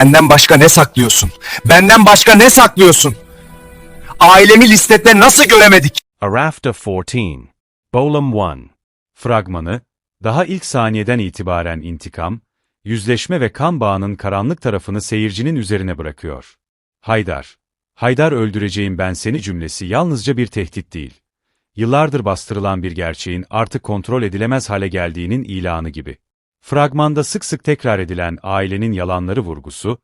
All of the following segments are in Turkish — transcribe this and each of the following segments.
Benden başka ne saklıyorsun? Benden başka ne saklıyorsun? Ailemi listede nasıl göremedik? A Rafter 14. Bowlam 1. Fragmanı, daha ilk saniyeden itibaren intikam, yüzleşme ve kan bağının karanlık tarafını seyircinin üzerine bırakıyor. Haydar. Haydar öldüreceğim ben seni cümlesi yalnızca bir tehdit değil. Yıllardır bastırılan bir gerçeğin artık kontrol edilemez hale geldiğinin ilanı gibi. Fragmanda sık sık tekrar edilen ailenin yalanları vurgusu,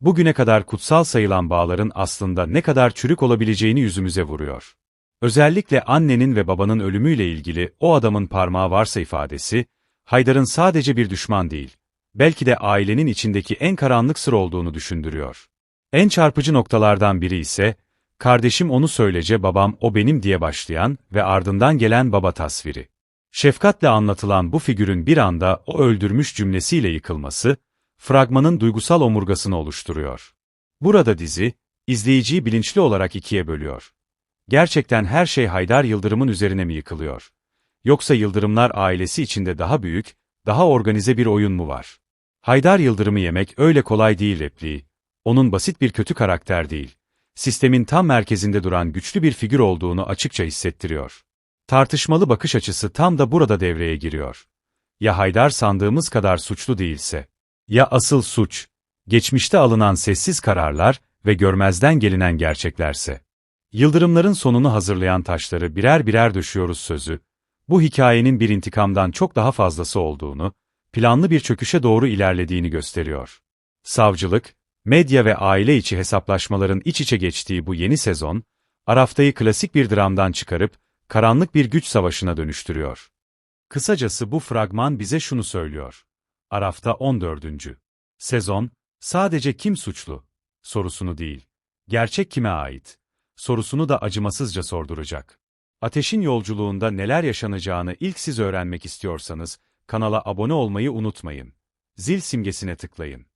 bugüne kadar kutsal sayılan bağların aslında ne kadar çürük olabileceğini yüzümüze vuruyor. Özellikle annenin ve babanın ölümüyle ilgili o adamın parmağı varsa ifadesi, Haydar'ın sadece bir düşman değil, belki de ailenin içindeki en karanlık sır olduğunu düşündürüyor. En çarpıcı noktalardan biri ise, kardeşim onu söylece babam o benim diye başlayan ve ardından gelen baba tasviri. Şefkatle anlatılan bu figürün bir anda o öldürmüş cümlesiyle yıkılması, fragmanın duygusal omurgasını oluşturuyor. Burada dizi, izleyiciyi bilinçli olarak ikiye bölüyor. Gerçekten her şey Haydar Yıldırım'ın üzerine mi yıkılıyor? Yoksa Yıldırımlar ailesi içinde daha büyük, daha organize bir oyun mu var? Haydar Yıldırım'ı yemek öyle kolay değil repliği. Onun basit bir kötü karakter değil. Sistemin tam merkezinde duran güçlü bir figür olduğunu açıkça hissettiriyor. Tartışmalı bakış açısı tam da burada devreye giriyor. Ya Haydar sandığımız kadar suçlu değilse? Ya asıl suç, geçmişte alınan sessiz kararlar ve görmezden gelinen gerçeklerse? Yıldırımların sonunu hazırlayan taşları birer birer döşüyoruz sözü, bu hikayenin bir intikamdan çok daha fazlası olduğunu, planlı bir çöküşe doğru ilerlediğini gösteriyor. Savcılık, medya ve aile içi hesaplaşmaların iç içe geçtiği bu yeni sezon, Arafta'yı klasik bir dramdan çıkarıp, karanlık bir güç savaşına dönüştürüyor. Kısacası bu fragman bize şunu söylüyor. Arafta 14. Sezon, sadece kim suçlu? Sorusunu değil. Gerçek kime ait? Sorusunu da acımasızca sorduracak. Ateşin yolculuğunda neler yaşanacağını ilk siz öğrenmek istiyorsanız, kanala abone olmayı unutmayın. Zil simgesine tıklayın.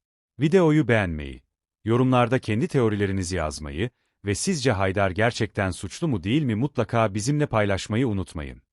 Videoyu beğenmeyi, yorumlarda kendi teorilerinizi yazmayı ve sizce Haydar gerçekten suçlu mu değil mi mutlaka bizimle paylaşmayı unutmayın.